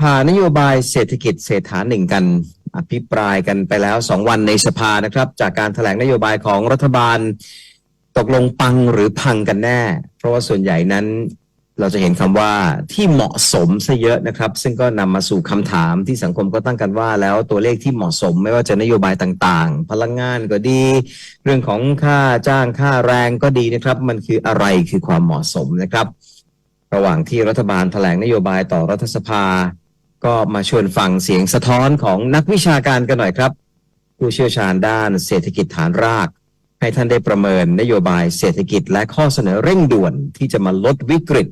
ผ่านนโยบายเศรษฐกิจเศรษฐาหนึ่งกัน อภิปรายกันไปแล้วสองวันในสภานะครับ จากการแถลงนโยบายของรัฐบาล ตกลงปังหรือพังกันแน่ เพราะว่าส่วนใหญ่นั้นเราจะเห็นคำว่าที่เหมาะสมซะเยอะนะครับ ซึ่งก็นำมาสู่คำถามที่สังคมก็ตั้งกันว่าแล้วตัวเลขที่เหมาะสมไม่ว่าจะนโยบายต่างๆ พลังงานก็ดี เรื่องของค่าจ้างค่าแรงก็ดีนะครับ มันคืออะไรคือความเหมาะสมนะครับ ระหว่างที่รัฐบาลแถลงนโยบายต่อรัฐสภา ก็มาชวนฟังเสียงสะท้อนของนักวิชาการกันหน่อยครับ ผู้เชี่ยวชาญด้านเศรษฐกิจฐานราก ให้ท่านได้ประเมินนโยบายเศรษฐกิจและข้อเสนอเร่งด่วนที่จะมาลดวิกฤต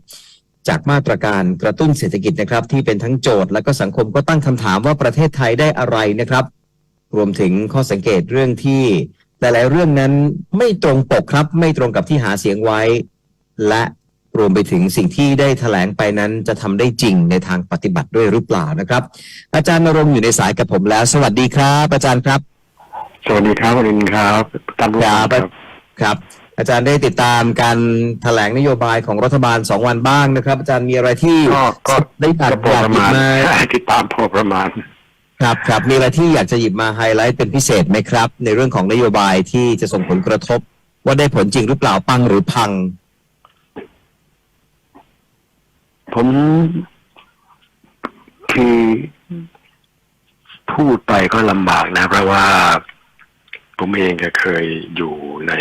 จากมาตรการกระตุ้นเศรษฐกิจนะครับ ที่เป็นทั้งโจทย์และก็สังคมก็ตั้งคำถามว่าประเทศไทยได้อะไรนะครับ รวมถึงข้อสังเกตเรื่องที่หลายๆเรื่องนั้นไม่ตรงปกครับ ไม่ตรงกับที่หาเสียงไว้ และ รวมไปถึงสิ่งที่ได้แถลงไปนั้นจะทำได้จริงในทางปฏิบัติด้วยหรือเปล่านะครับ อาจารย์นรงค์อยู่ในสายกับผมแล้ว สวัสดีครับ อาจารย์ครับ สวัสดีครับวรินทร์ครับท่านผู้ชมครับครับ อาจารย์ได้ติดตามการแถลงนโยบายของรัฐบาลสองวันบ้างนะครับ อาจารย์มีอะไรที่ก็ก็ได้อยากก็พออยากประหยิบมาณมาติดตามพอประมาณครับครับมีอะไรที่อยากจะหยิบมาไฮไลท์เป็นพิเศษไหมครับ ในเรื่องของนโยบายที่จะส่งผลกระทบ ว่าได้ผลจริงหรือเปล่าปังหรือพัง ผมคือพูดไปก็ลำบากนะ เพราะว่าผมเองก็เคยอยู่ใน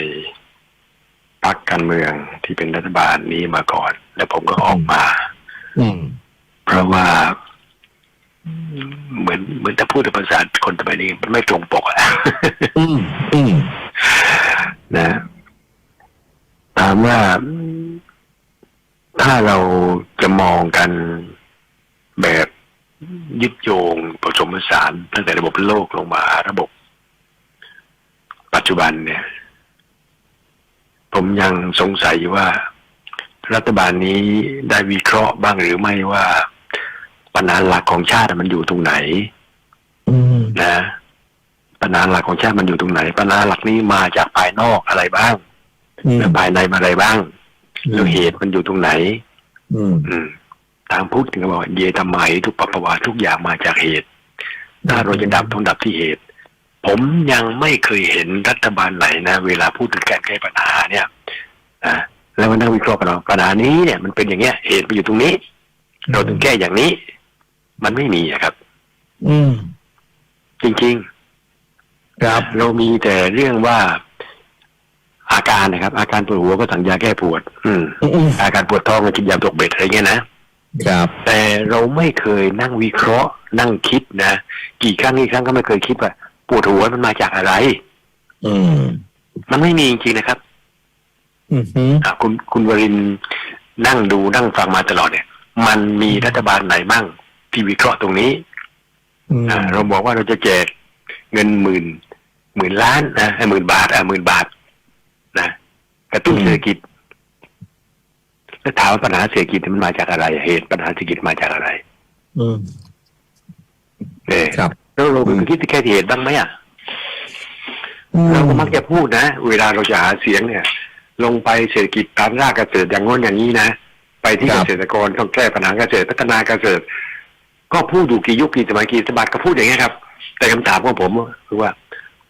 พรรคการเมืองที่เป็นรัฐบาลนี้มาก่อน แล้วผมก็ออกมาอืมเพราะว่า เหมือนเหมือนถ้าพูดภาษาคนสมัยนี้มันไม่ตรงปกอะอืมอืมนะถามว่า ถ้าเราจะมองกันแบบยึดโยงผสมผสานตั้งแต่ระบบโลกลงมาระบบ ปัจจุบันเนี่ย ผมยังสงสัยอยู่ว่ารัฐบาลนี้ได้วิเคราะห์บ้างหรือไม่ว่า ปัญหาหลักของชาติมันอยู่ตรงไหนอืมนะ ปัญหาหลักของชาติมันอยู่ตรงไหน ปัญหาหลักนี้มาจากภายนอกอะไรบ้างอืมและภายในมาอะไรบ้าง แล้วเหตุมันอยู่ตรงไหน อืม อืม ทางพุทธถึงบอกว่าเยธรรมะทุกปปวาทุกอย่างมาจากเหตุ ถ้าเราจะดับต้องดับที่เหตุ ผมยังไม่เคยเห็นรัฐบาลไหนนะ เวลาพูดถึงการแก้ปัญหาเนี่ยนะแล้วมานั่งวิเคราะห์กันว่าปัญหานี้เนี่ยมันเป็นอย่างเงี้ย เหตุมันอยู่ตรงนี้ เราถึงแก้อย่างนี้ มันไม่มีอะครับ อืม จริง ๆ ครับ เรามีแต่เรื่องว่า อาการนะครับ อาการปวดหัวก็สั่งยาแก้ปวดอืมอืมอืม อาการปวดท้องก็กินยาตกเบ็ดอะไรเงี้ยนะครับ แต่เราไม่เคยนั่งวิเคราะห์ นั่งคิดนะกี่ครั้งกี่ครั้งก็ไม่เคยคิดว่าปวดหัวมันมาจากอะไร อืม มันไม่มีจริงๆนะครับ อืมฮึอะคุณคุณวรินทร์นั่งดูนั่งฟังมาตลอดเนี่ย มันมีรัฐบาลไหนบ้างที่วิเคราะห์ตรงนี้ อืมอ่าเราบอกว่าเราจะแจกเงินหมื่นหมื่นล้านนะหมื่นบาทอ่าหมื่นบาทนะ กระตุ้นเศรษฐกิจแล้วถามว่าปัญหาเศรษฐกิจมันมาจากอะไร เหตุปัญหาเศรษฐกิจมาจากอะไร อืมเออครับ แล้วเราอืมไปคิดที่แค่เหตุบ้างไหมอะอืมเราก็มักจะพูดนะ เวลาเราจะหาเสียงเนี่ย ลงไปเศรษฐกิจการรากเกษตรอย่างโน้นอย่างนี้นะไปที่ครัเกบษตรกรต้องแก้ปัญหาเกษตรพัฒนาเกษตร ก็พูดอยู่กี่ยุคกี่สมัยกี่สมัยก็พูดอย่างนี้ยครับ แต่คำถามของผมคือว่า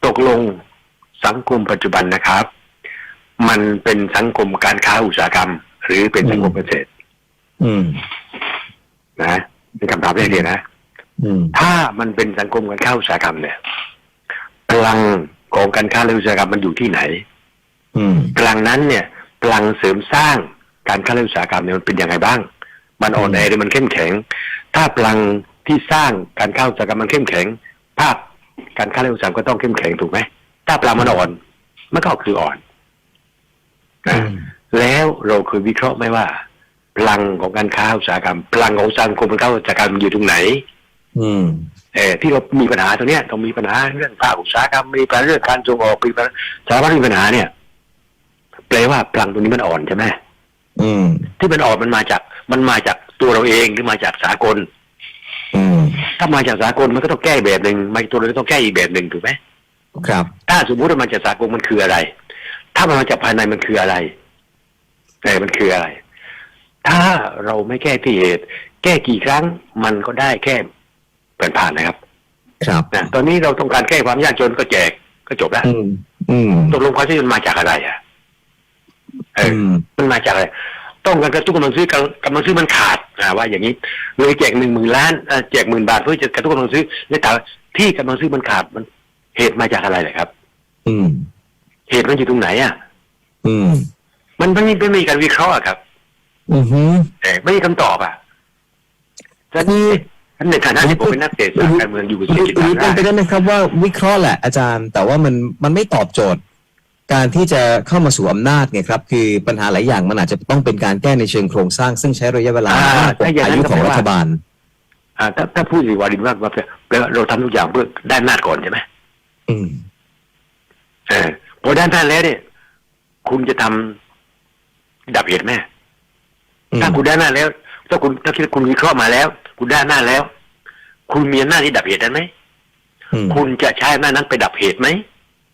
ตกลงสังคมปัจจุบันนะครับ มันเป็นสังคมการค้าอุตสาหกรรม หรือเป็นสังคมเกษตรอืมนะเป็นคำถามแรกเลยนะอืมถ้ามันเป็นสังคมการค้าอุตสาหกรรมเนี่ยพลังของการค้าและอุตสาหกรรมมันอยู่ที่ไหนอืมพลังนั้นเนี่ยพลังเสริมสร้างการค้าและอุตสาหกรรมเนี่ยมันเป็นยังไงบ้าง มันอ่อนแอหรือมันเข้มแข็ง ถ้าพลังที่สร้างการค้าอุตสาหกรรมมันเข้มแข็ง ภาพการค้าและอุตสาหกรรมก็ต้องเข้มแข็งถูกไหมถ้าพลังมันอ่อนมันก็คืออ่อนอืนะม แล้วเราเคยวิเคราะห์ไหมว่าพลังของการค้าอุตสาหกรรมพลังของสังคมการค้าอุตสาหกรรมมันอยู่ตรงไหน อืมเออที่เรามีปัญหาตรงเนี้ยต้องมีปัญหาเรื่องภาคอุตสาหกรรมมีปัญหาเรื่องการส่งออกมีปัญหาสารพัดมีปัญหาเนี่ยแปลว่าพลังตรงนี้มันอ่อนใช่ไหมอืม ที่มันอ่อนมันมาจาก มันมาจากตัวเราเองหรือมาจากสากล อืม ถ้ามาจากสากลมันก็ต้องแก้แบบหนึ่งมาจากตัวเราก็ต้องแก้อีกแบบหนึ่งถูกไหมครับ ถ้าสมมติว่ามันจากสากลมันคืออะไร ถ้ามันมาจากภายในมันคืออะไรแต่มันคืออะไร ถ้าเราไม่แก้ที่เหตุ แก้กี่ครั้งมันก็ได้แค่ผ่านๆนะครับ ครับนะตอนนี้เราต้องการแก้ความยากจนก็แจกก็จบแล้วอืมอืมตกลงความยากจนมาจากอะไรอะเอออืมมันมาจากอะไรต้องการกระตุ้นกำลังซื้อกำกำลังซื้อมันขาดอ่าว่าอย่างนี้เลยแจกหนึ่งหมื่นล้านอ่าแจกหมื่นบาทเพื่อจะกระตุ้นกำลังซื้อแล้วถามว่าที่กำลังซื้อมันขาดมันเหตุมาจากอะไรเลยครับ อืม เหตุมันอยู่ตรงไหนอะ อืม มันไม่มีไม่มีการวิเคราะห์อะครับ อือฮึแต่ไม่มีคำตอบอะฉะนั้นคือในฐานะที่ผมเป็นนักเศรษฐศาสตร์การเมืองอยู่กับหเศรษรือฐกิจหรือเป็นไปได้ได้ไหมครับว่าวิเคราะห์แหละอาจารย์ แต่ว่ามันมันไม่ตอบโจทย์ การที่จะเข้ามาสู่อำนาจไงครับ คือปัญหาหลายอย่างมันอาจจะต้องเป็นการแก้ในเชิงโครงสร้าง ซึ่งใช้ระยะเวลามากกว่าอายุของรัฐบาล อ่าถ้าถ้าพูดสิวารินว่าว่าแปลว่าเราทำทุกอย่างเพื่อด้านหน้าก่อนใช่ไหมอืม เออ พอด้านหน้าแล้วเนี่ย คุณจะทำดับเหตุไหมอืมถ้าคุณด้านหน้าแล้ว ถ้าคุณถ้าคิดว่าคุณวิเคราะห์มาแล้ว คุณด้านหน้าแล้ว คุณมีอำนาจที่ดับเหตุได้ไหมอืมคุณจะใช้อำนาจนั้นไปดับเหตุไหม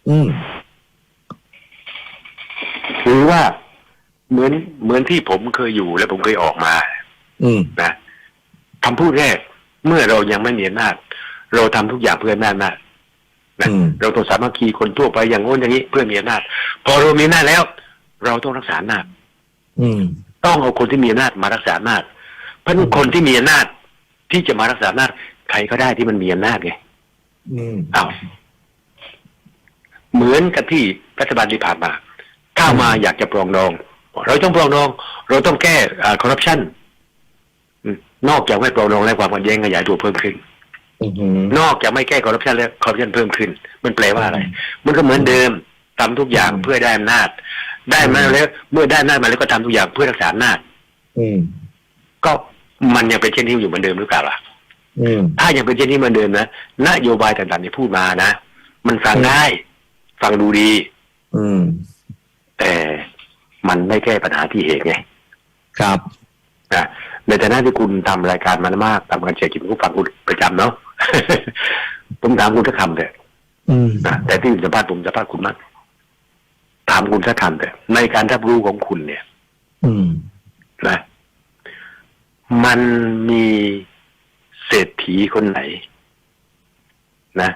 อืมหรือว่าเหมือนเหมือนที่ผมเคยอยู่และผมเคยออกมา อืมนะคำพูดแรก เมื่อเรายังไม่มีอำนาจเราทำทุกอย่างเพื่ออำนาจ นะนะอืมเราต้องสามัคคีคนทั่วไปอย่างโน้นอย่างนี้เพื่อมีอำนาจพอเรามีอำนาจแล้ว เราต้องรักษาอำนาจอืมต้องเอาคนที่มีอำนาจมารักษาอำนาจเพราะฉะนั้นคนที่มีอำนาจที่จะมารักษาอำนาจใครก็ได้ที่มันมีอำนาจไงอืมอ้าวเหมือนกับที่รัฐบาลที่ผ่านมาก้าวมาอยากจะปรองดอง เราต้องปรองดอง เราต้องแก้คอร์รัปชันนอกจากไม่ปรองดองและความขัดแย้งขยายตัวเพิ่มขึ้นอืม นอกจากไม่แก้คอร์รัปชันแล้วคอร์รัปชันเพิ่มขึ้น มันแปลว่าอะไร มันก็เหมือนเดิมทำทุกอย่างอืมเพื่อได้อำนาจ ได้มาแล้ว เมื่อได้อำนาจมาแล้วก็ทำทุกอย่างเพื่อรักษาอำนาจอืมก็มันยังเป็นเช่นนี้อยู่เหมือนเดิมหรือเปล่าล่ะอืมถ้ายังเป็นเช่นนี้เหมือนเดิมนะนโยบายต่างๆที่พูดมานะมันฟังได้ ฟังดูดี อืม แต่มันไม่แก้ปัญหาที่เหตุไงครับนะในฐานะที่คุณทำรายการมามากทำการเชียร์กินผู้ฟังคุณประจำเนาะ ผมถามคุณสักคำเถอะอืมนะแต่ที่สัมภาษณ์ผมสัมภาษณ์คุณมาก ถามคุณสักคำเถอะในการรับรู้ของคุณเนี่ย อืมนะมันมีเศรษฐีคนไหน นะ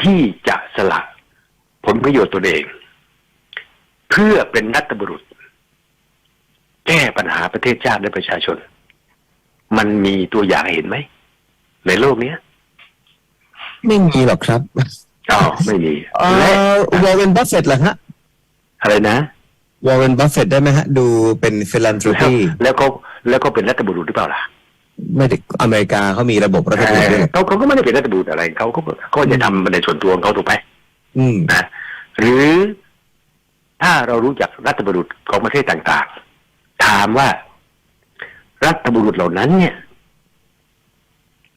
ที่จะสละผลประโยชน์ตัวเอง เพื่อเป็นรัฐบุรุษ แก้ปัญหาประเทศชาติและประชาชน มันมีตัวอย่างให้เห็นไหม ในโลกเนี้ยไม่มีหรอกครับอ๋อไม่มีเอ่และอวอร์เรนบัฟเฟตเหรอฮะอะไรนะวอร์เรนบัฟเฟตได้ไหมฮะ ดูเป็นฟิลันทรแล้วปีแล้วก็แล้วก็เป็นรัฐบุรุษหรือเปล่าล่ะไม่ได้อเมริกาเขามีระบบรัฐบาลด้วยเขาเขาก็ไม่ได้เป็นรัฐบุรุษอะไรเขาก็เขาจะทำในส่วนตัวของเขาถูกไหมอืมนะหรือถ้าเรารู้จักรัฐบุรุษของประเทศต่างๆ ถามว่ารัฐบุรุษเหล่านั้นเนี่ย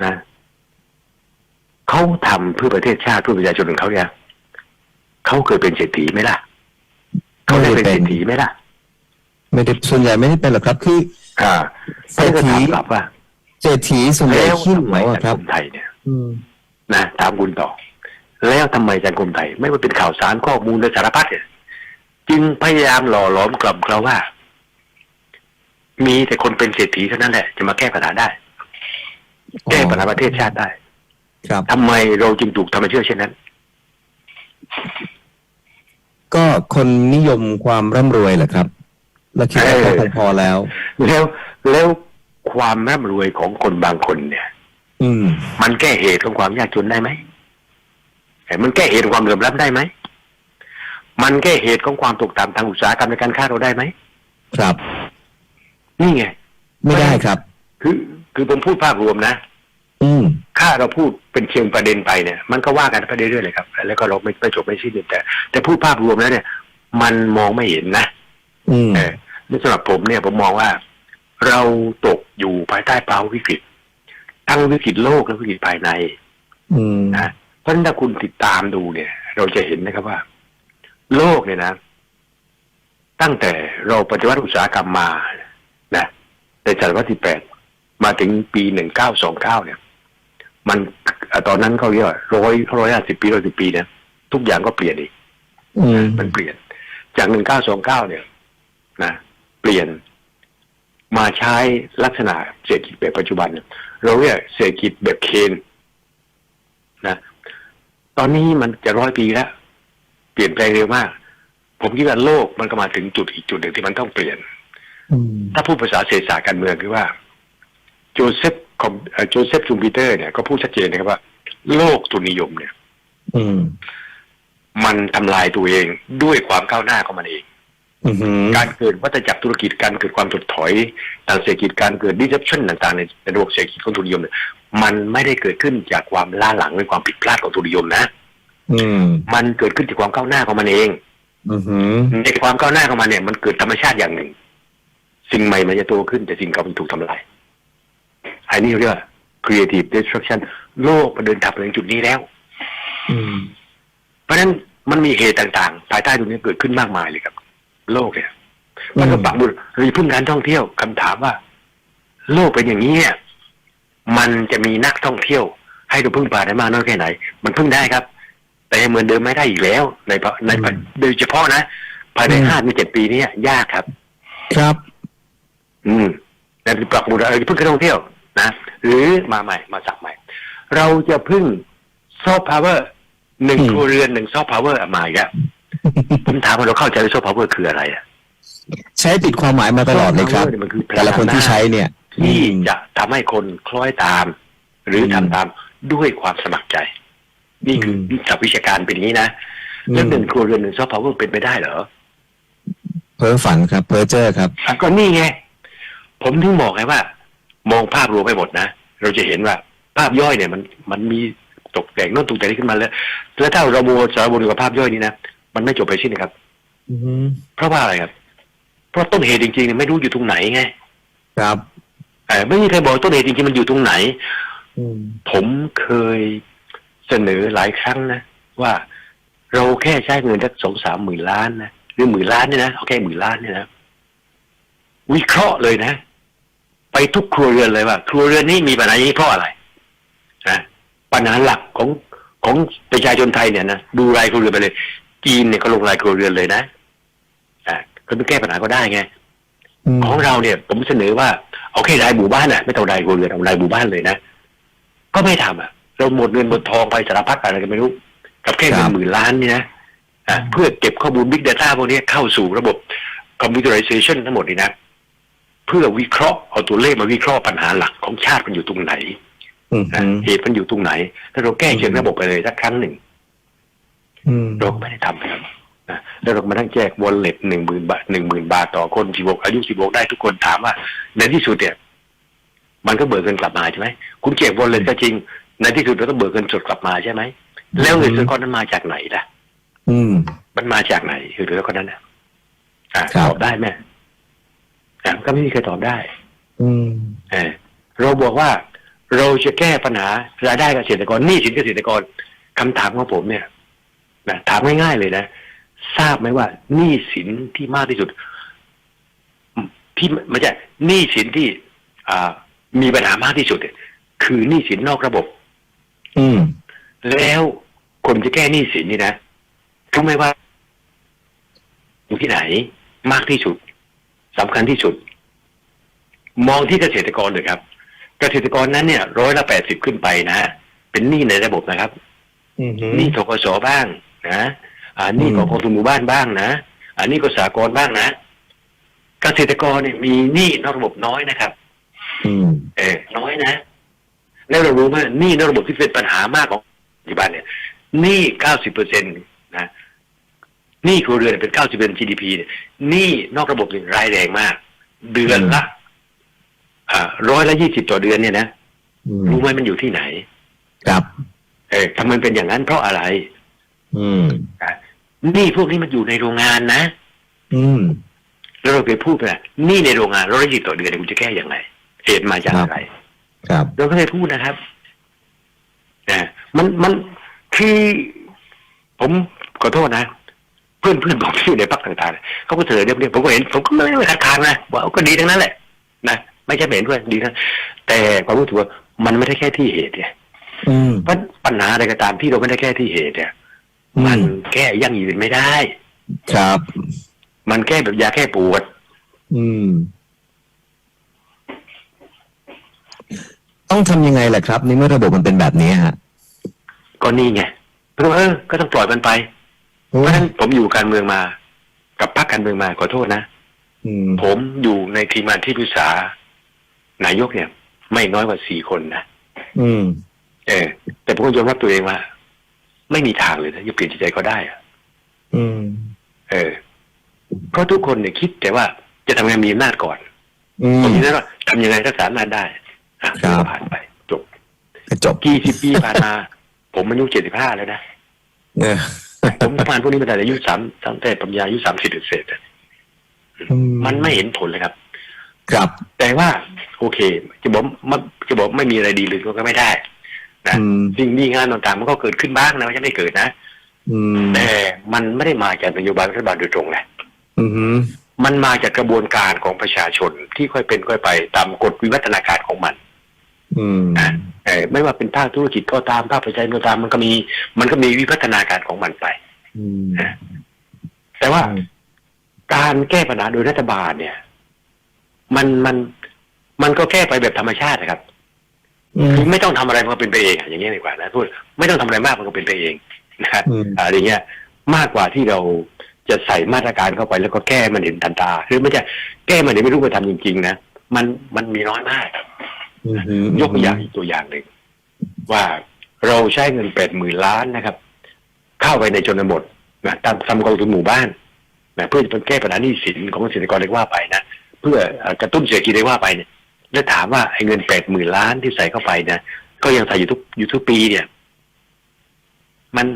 นะเขาทำเพื่อประเทศชาติเพื่อประชาชนของเขาเนี่ยเขาเคยเป็นเศรษฐีไหมล่ะเขาได้เป็นเศรษฐีไหมล่ะ ไม่ได้ส่วนใหญ่ไม่ได้เป็นหรอกครับ คืออ่าเศรษฐีก็ถามกลับว่าเศรษฐีส่วนใหญ่แล้วขี้ทำเหไมนียวอะคสัรับงคมไทยเนี่ยอืมนะถามคุณต่อ แล้วทำไมสังคมไทย ไม่ว่าเป็นข่าวสารข้อมูลและสารพัดเนี่ยจึงพยายามหล่อหลอมกล่อมเราว่า มีแต่คนเป็นเศรษฐีเท่านั้นแหละ จะมาแก้ปัญหาได้ แก้ปัญหาประเทศชาติได้ครับทำไมเราจึงถูกทำให้เชื่อเช่นนั้น ก็คนนิยมความร่ำรวยเหรอครับแล้วคิดว่าเออเขาคงพอแล้ว แล้วแล้วความร่ำรวยของคนบางคนเนี่ย อืม มันแก้เหตุของความยากจนได้ไหมเอ้ยมันแก้เหตุของความเหลื่อมล้ำได้ไหมมันแก้เหตุของความตกต่ำทางอุตสาหกรรมในการค้าเราได้ไหมครับ นี่ไง ไม่ได้ครับ คือ คือผมพูดภาพรวมนะ อืมถ้าเราพูดเป็นเชิงประเด็นไปเนี่ย มันก็ว่ากันไปเรื่อยๆเลยครับ แล้วก็เราไม่ไม่จบไม่สิ้นแต่ แต่พูดภาพรวมแล้วเนี่ย มันมองไม่เห็นนะอืมเออในสำหรับผมเนี่ยผมมองว่า เราตกอยู่ภายใต้ภาวะวิกฤตทั้งวิกฤตโลกและวิกฤตภายใน อืมนะเพราะฉะนั้นถ้าคุณติดตามดูเนี่ย เราจะเห็นนะครับว่า โลกเนี่ยนะ ตั้งแต่เราปฏิวัติอุตสาหกรรมมานะในศตวรรษที่แปด มาถึงปีหนึ่งเก้าสองเก้าเนี่ย มันอะตอนนั้นเขาเรียกว่าร้อยร้อยห้าสิบปีร้อยสิบปีเนี่ยทุกอย่างก็เปลี่ยนอีกอืมมันเปลี่ยน จากหนึ่งเก้าสองเก้าเนี่ย นะเปลี่ยนมาใช้ลักษณะเศรษฐกิจแบบปัจจุบันเนี่ยเราเรียกเศรษฐกิจแบบเคนนะตอนนี้มันจะร้อยปีแล้ว เปลี่ยนแปลงเร็วมาก ผมคิดว่าโลกมันก็มาถึงจุดอีกจุดหนึ่งที่มันต้องเปลี่ยนอืมถ้าพูดภาษาเศรษฐศาสตร์การเมืองคือว่า โจเซฟคอมเอ่อโจเซฟชูมปิเตอร์เนี่ยก็พูดชัดเจนนะครับว่า โลกทุนนิยมเนี่ย อืม มันทำลายตัวเองด้วยความก้าวหน้าของมันเองอืมการเกิดวัฏจักรธุรกิจการเกิดความถดถอยทางเศรษฐกิจการเกิด disruption ต่างๆในในระบบเศรษฐกิจของทุนนิยมเนี่ยมันไม่ได้เกิดขึ้นจากความล้าหลังหรือความผิดพลาดของทุนนิยมนะอืมมันเกิดขึ้นจากความก้าวหน้าของมันเองอืมในความก้าวหน้าของมันเนี่ยมันเกิดธรรมชาติอย่างหนึ่ง สิ่งใหม่มันจะโตขึ้นแต่สิ่งเก่ามันถูกทำลาย อันนี้เรียกว่า creative destruction โลกมันเดินทางไปถึงจุดนี้แล้ว อืม เพราะฉะนั้นมันมีเหตุต่างๆ ภายใต้ตรงนี้เกิดขึ้นมากมายเลยครับ โลกเนี่ย มันก็ปักบุญรีพึ่งการท่องเที่ยวคำถามว่า โลกเป็นอย่างนี้เนี่ย มันจะมีนักท่องเที่ยว ให้เราพึ่งพาได้มากน้อยแค่ไหน มันพึ่งได้ครับ แต่เหมือนเดิมไม่ได้อีกแล้ว ในภาในภาโดยเฉพาะนะภายในห้าถึงเจ็ดปีเนี้ยากครับ ครับ อืมแต่ปักบุญเออพึ่งการท่องเที่ยว นะหรือมาใหม่มาสักใหม่ เราจะพึ่งซอฟต์พาวเวอร์หนึ่งอืมครัวเรือนหนึ่งซอฟต์พาวเวอร์มาอีกแล้วผมถามว่าเราเข้าใจว่าซอฟต์พาวเวอร์คืออะไรอะใช้ผิดความหมายมาตลอดเลยครับซอฟต์พาววอมันคือพแต่ละคนที่ใช้เนี่ย ที่อืมจะทำให้คนคล้อยตาม หรือทำอืมตามด้วยความสมัครใจ นี่คือมศัพท์วิชาการเป็นอย่างนี้นะแล้วหนึ่งครัวเรือนหนึ่งซอฟต์พาวเวอร์เป็นไปได้เหรอเพ้อฝันครับเพ้อเจ้อครับอะก็นี่ไง ผมถึงบอกไงว่า มองภาพรวมไปหมดนะ เราจะเห็นว่าภาพย่อยเนี่ยมันมันมีตกแต่งโน่นตกแต่งนี่ขึ้นมาแล้วแล้วถ้าเราโมสารบนกับภาพย่อยนี้นะมันไม่จบไปสิ้นนะครับอืมเพราะว่าอะไรครับ เพราะต้นเหตุจริงๆเนี่ยไม่รู้อยู่ตรงไหนไง ครับเออไม่มีใครบอกต้นเหตุจริงๆมันอยู่ตรงไหนอืมผมเคยเสนอหลายครั้งนะว่าเราแค่ใช้เงินสักสองสามหมื่นล้านนะหรือหมื่นล้านเนี่ยนะเอาแค่หมื่นล้านเนี่ยนะวิเคราะห์เลยนะ ไปทุกครัวเรือนเลยว่า ครัวเรือนนี้มีปัญหาอย่างนี้เพราะอะไรนะปัญหาหลักของของประชาชนไทยเนี่ยนะดูรายครัวเรือนไปเลย จีนเนี่ยก็ลงรายครัวเรือนเลยนะอ่าก็ไปแก้ปัญหาก็ได้ไงอืมของเราเนี่ย ผมเสนอว่าเอาแค่รายหมู่บ้านน่ะไม่ต้องรายครัวเรือนเอารายหมู่บ้านเลยนะก็ไม่ทำอะ เราหมดเงินหมดทองไปสารพัดอะไรกันไม่รู้ กับแค่เงินหมื่นล้านนี่นะอะเพื่อเก็บข้อมูล Big Data พวกนี้เข้าสู่ระบบคอมพิวเตอร์ไ a t i o n ทั้งหมดนี่นะเพื่อวิเคราะห์เอาตัวเลขมาวิเคราะห์ปัญหาหลักของชาติมันอยู่ตรงไหนอืมนะเหตุมันอยู่ตรงไหน ถ้าเราแก้เชิงระบบไปเลยสักครั้งหนึ่งอืมเราก็ไม่ได้ทำนะครับนะแล้วเราก็มาตั้งแจกวอลเล็ตหนึ่งหมื่นบาทหนึ่งหมื่นบาทต่อคนสิบหกอายุสิบหกได้ทุกคนถามว่า ในที่สุดเนี่ย มันก็เบิกเงินกลับมาใช่ไหมคุณแจกวอลเล็ตก็จริง ในที่สุดเราต้องเบิกเงินสดกลับมาใช่ไหมแล้วเงินสดก้อนนั้นมาจากไหนล่ะ อืม มันมาจากไหนคือแล้วก็นั้นนะอะครับตอบได้ไหมอะ ก็ไม่มีใครตอบได้ อืมเออเราบอกว่าเราจะแก้ปัญหารายได้เกษตรกรหนี้สินเกษตรกรคำถามของผมเนี่ยนะถามง่ายๆเลยนะทราบไหมว่าหนี้สินที่มากที่สุดอืมที่ไม่ใช่หนี้สินที่ อ่า มีปัญหามากที่สุดเนี่ยคือหนี้สินนอกระบบ อืม แล้วคนจะแก้หนี้สินนี่นะรู้ไหมว่า อยู่ที่ไหนมากที่สุด สำคัญที่สุด มองที่เกษตรกรเลยครับ เกษตรกรนั้นเนี่ยร้อยละแปดสิบขึ้นไปนะเป็นหนี้ในระบบนะครับอืมหนี้ทกสบ้างนะอ่าหนี้ของกองทุนหมู่บ้านบ้างนะอ่าหนี้กสากรบ้างนะ เกษตรกรเนี่ยมีหนี้นอกระบบน้อยนะครับ อืม เออน้อยนะ แล้วเรารู้ไหมหนี้นอกระบบที่เป็นปัญหามากของปัจจุบันเนี่ยหนี้เก้าสิบเปอร์เซ็นตนะ หนี้ครัวเรือนเป็นเก้าสิบเป็น GDP เนี่ยหนี้นอกระบบเนี่ยรายแรงมาก เดือนละอ่าร้อยละยี่สิบต่อเดือนเนี่ยนะอืมรู้ไหมมันอยู่ที่ไหน ครับเออทำไมเป็นอย่างนั้นเพราะอะไร อืมหนี้พวกนี้มันอยู่ในโรงงานนะ อืม แล้วเราไปพูดไปนะหนี้ในโรงงานร้อยละยี่สิบต่อเดือนเนี่ยคุณจะแก้ยังไงเหตุมาจากอะไร ครับเราก็เลยพูดนะครับนะมันมันคือผมขอโทษนะ เพื่อนเพื่อนผมที่อยู่ในพรรคต่างๆเนี่ยเขาก็เสนอเรื่องนี้ผมก็เห็นผมก็ไม่ไม่คัดค้านนะว่าเอาก็ดีทั้งนั้นแหละนะไม่ใช่ไม่เห็นด้วยดีนะแต่ความรู้สึกว่ามันไม่ได้แค่ที่เหตุเนี่ยอืมเพราะปัญหาอะไรก็ตามที่เราไม่ได้แก้ที่เหตุเนี่ยอืมมันแก้ยั่งยืนไม่ได้ ครับ มันแก้แบบยาแก้ปวด อืม ต้องทำยังไงล่ะครับในเมื่อระบบมันเป็นแบบนี้ฮะ ก็นี่ไงเพราะว่าเออก็ต้องปล่อยมันไป เพราะฉะนั้นผมอยู่การเมืองมา กับพรรคการเมืองมาขอโทษนะอืมผมอยู่ในทีมงานที่ปรึกษานายกเนี่ย ไม่น้อยกว่าสี่คนนะอืม เออ แต่ผมก็ยอมรับตัวเองว่า ไม่มีทางเลยนะจะเปลี่ยนจิตใจเขาได้อะอืม เออ เพราะทุกคนเนี่ยคิดแต่ว่าจะทำงานมีอำนาจก่อนอืผมมคิดว่าทำยังไงรักษาอำนาจได้อะครับก็ผ่านไปจบก็จบกี่สิบปีผ่านมา ผมอายุเจ็ดสิบห้าแล้วนะเออ ผมทำงานพวกนี้มาแต่อายุสามตั้งแต่ปัญญาอายุสามสิบเศษๆอะมันไม่เห็นผลเลยครับ ครับ แต่ว่า โอเค จะบอกมันจะบอกไม่มีอะไรดีเลยก็ไม่ได้นะอืมสิ่งดีงานต่างๆมันก็เกิดขึ้นบ้างนะไม่ใช่ไม่เกิดนะอืมแต่มันไม่ได้มาจากนโยบายรัฐบาลโดยตรงไงอืมมันมาจากกระบวนการของประชาชนที่ค่อยเป็นค่อยไปตามกฎวิวัฒนาการของมัน อืมนะเออไม่ว่าเป็นภาคธุรกิจก็ตามภาคประชาชนก็ตามมันก็มี มันก็มีวิวัฒนาการของมันไปอืมแต่ว่าการแก้ปัญหาโดยรัฐบาลเนี่ย มันมันมันก็แก้ไปแบบธรรมชาตินะครับอืมคือไม่ต้องทำอะไรมันก็เป็นไปเองอะอย่างเงี้ยดีกว่านะพูดไม่ต้องทำอะไรมากมันก็เป็นไปเองนะครับอืมอะไรเงี้ย มากกว่าที่เราจะใส่มาตรการเข้าไปแล้วก็แก้มันเห็นทันตาคือไม่ใช่แก้มันเห็นไม่รู้ไปทำจริง ๆ นะมันมันมีน้อยมากครับอืม ยกตัวอย่างอีกตัวอย่างหนึ่งว่าเราใช้เงินแปดหมื่นล้านนะครับ เข้าไปในชนบทนะตามทำกองทุนหมู่บ้านนะเพื่อจะแก้ปัญหาหนี้สินของเกษตรกรเรียกว่าไปนะเพื่อเอ่อกระตุ้นเศรษฐกิจเรียกว่าไปเนี่ยแล้วถามว่าไอ้เงินแปดหมื่นล้านที่ใส่เข้าไปนะก็ยังใส่อยู่ทุกอยู่ทุกปีเนี่ย มัน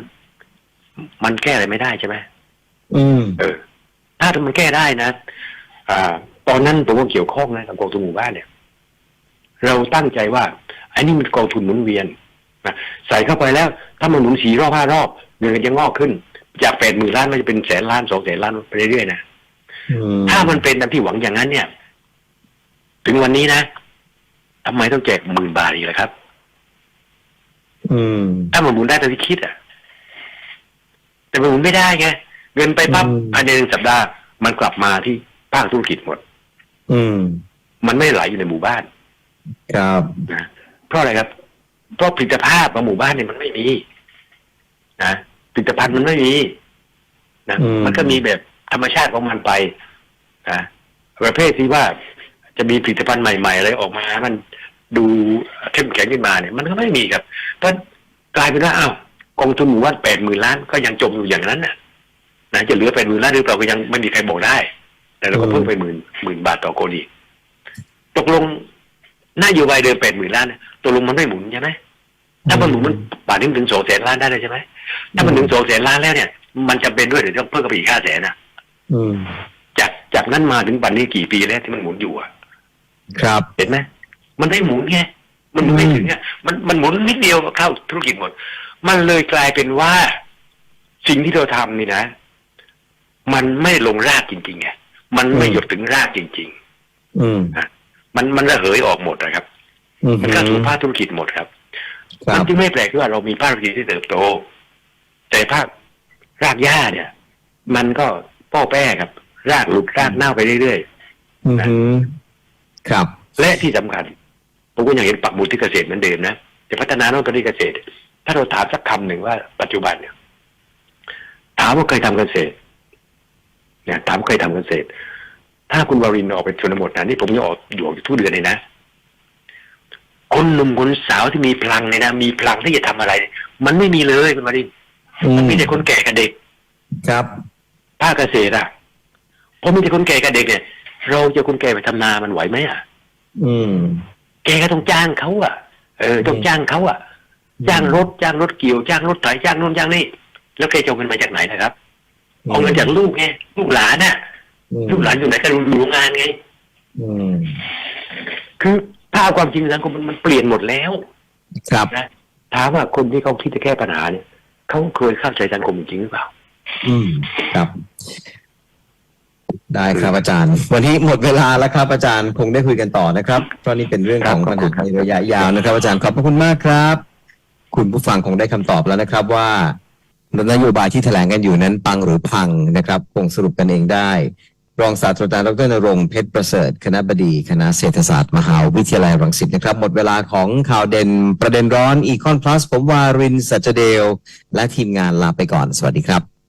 มันแก้อะไรไม่ได้ใช่ไหมอืมเออ ถ้ามันแก้ได้นะอ่า ตอนนั้นผมก็เกี่ยวข้องนะกับกองทุนหมู่บ้านเนี่ย เราตั้งใจว่าอันนี้มันกองทุนหมุนเวียนนะใส่เข้าไปแล้ว ถ้ามันหมุนสีรอบห้ารอบเงินก็จะงอกขึ้น จากแปดหมื่นล้านมันจะเป็นแสนล้านสองแสนล้านไปเรื่อยๆนะอืมถ้ามันเป็นตามที่หวังอย่างนั้นเนี่ย ถึงวันนี้นะทำไมต้องแจกหมื่นบาทอีกล่ะครับ อืม ถ้ามันหมุนได้ตามที่คิดอะ แต่มันหมุนไม่ได้ไงเงินไปปั๊บอืมภายในหนึ่งสัปดาห์มันกลับมาที่ภาคธุรกิจหมด อืม มันไม่ไหลอยู่ในหมู่บ้าน ครับนะเพราะอะไรครับ เพราะผลิตภาพของหมู่บ้านเนี่ยมันไม่มีนะผลิตภัณฑ์มันไม่มีนะอืมมันก็มีแบบธรรมชาติของมันไปนะประเภทที่ว่าจะมีผลิตภัณฑ์ใหม่ๆอะไรออกมา มันดูเข้มแข็งขึ้นมาเนี่ย มันก็ไม่มีครับเพราะกลายเป็นว่าอ้าวกองทุนหมู่บ้านแปดหมื่นล้านก็ยังจมอยู่อย่างนั้นน่ะนะจะเหลือแปดหมื่นล้านหรือเปล่าก็ยังไม่มีใครบอกได้ แต่เราก็เพิ่มไปหมื่นหมื่นบาทต่อคนอีกตกลง นโยบายเดินแปดหมื่นล้านเนี่ยตกลงมันไม่หมุนใช่ไหมถ้ามันหมุนมันป่านนี้มันถึงสองแสนล้านได้เลยใช่ไหมถ้ามันถึงสองแสนล้านแล้วเนี่ย มันจะเป็นด้วยหรือต้องเพิ่มกับอีกห้าแสนนะอืมจากจากนั้นมาถึงปัจจุบันนี้กี่ปีแล้วที่มันหมุนอยู่อะครับ เห็นไหมมันไม่หมุนไงมันหมุนไม่ถึงไงมันมันหมุนนิดเดียวก็เข้าธุรกิจหมด มันเลยกลายเป็นว่าสิ่งที่เราทำนี่นะ มันไม่ลงรากจริงๆไงมันไม่อืมหยดถึงรากจริงอืมๆ มันมันระเหยออกหมดนะครับอืมมันเข้าสู่ภาคธุรกิจหมดครับครัมันบจึงไม่แปลกที่ว่าเรามีภาคธุรกิจที่เติบโต แต่ภาครากหญ้าเนี่ย มันก็ป้อแป้ครับ รากหลุดรากเน่าไปเรื่อยอืมครับๆและที่สำคัญผมก็ยังเห็นปักหมุดที่เกษตรเหมือนเดิมนะจะพัฒนาโน่นไปที่เกษตร ถ้าเราถามสักคำหนึ่งว่าปัจจุบันเนี่ยถามว่าเคยทำเกษตรเนี่ยถามเคยทำเกษตร ถ้าคุณวารินออกไปชนบทนะนี่ผมยังออกอยู่ออกอยู่ทุกเดือนเลยนะคนหนุ่มคนสาวที่มีพลังเนี่ยนะมีพลังที่จะทำอะไร มันไม่มีเลยคุณวารินอืมันมมีแต่คนแก่กับเด็ก ครับภาคเกษตรอะพอมีแต่คนแก่กับเด็กเนี่ย เราจะคนแก่ไปทำนามันไหวไหมอะ อืม แกก็ต้องจ้างเขาอะ เออต้องจ้างเขาอะ จ้างรถจ้างรถเกี่ยวจ้างรถไถจ้างโน่นจ้างนี่แล้วแกจะเอาเงินมาจากไหนนะครับเอาเงินจากลูกไงลูกหลานน่ะอืม ลูกหลานอยู่ไหนก็ดูโรงงานไงอืมคือถ้าเอาความจริงสังคมมันมันเปลี่ยนหมดแล้ว ครับนะถามว่าคนที่เขาคิดจะแก้ปัญหาเนี่ยเขาเคยเข้าใจสังคมจริงหรือเปล่า อืมครับ ได้ครับอาจารย์ วันนี้หมดเวลาแล้วครับอาจารย์คงได้คุยกันต่อนะครับ เพราะนี่เป็นเรื่องของครับปัญขอบคุหาณครับในระยะยาวนะครับ อาจารย์ขอบพระคุณมากครับ คุณผู้ฟังคงได้คำตอบแล้วนะครับ ว่านโยบายที่แถลงกันอยู่นั้นปังหรือพังนะครับ คงสรุปกันเองได้ รองศาสตราจารย์ดรนรงค์เพชรประเสริฐ คณะบดีคณะเศรษฐศาสตร์มหาวิทยาลัยรังสิตนะครับ หมดเวลาของข่าวเด่นประเด็นร้อนอีคอนพลัสผมวารินสัจเดล และทีมงานลาไปก่อน สวัสดีครับ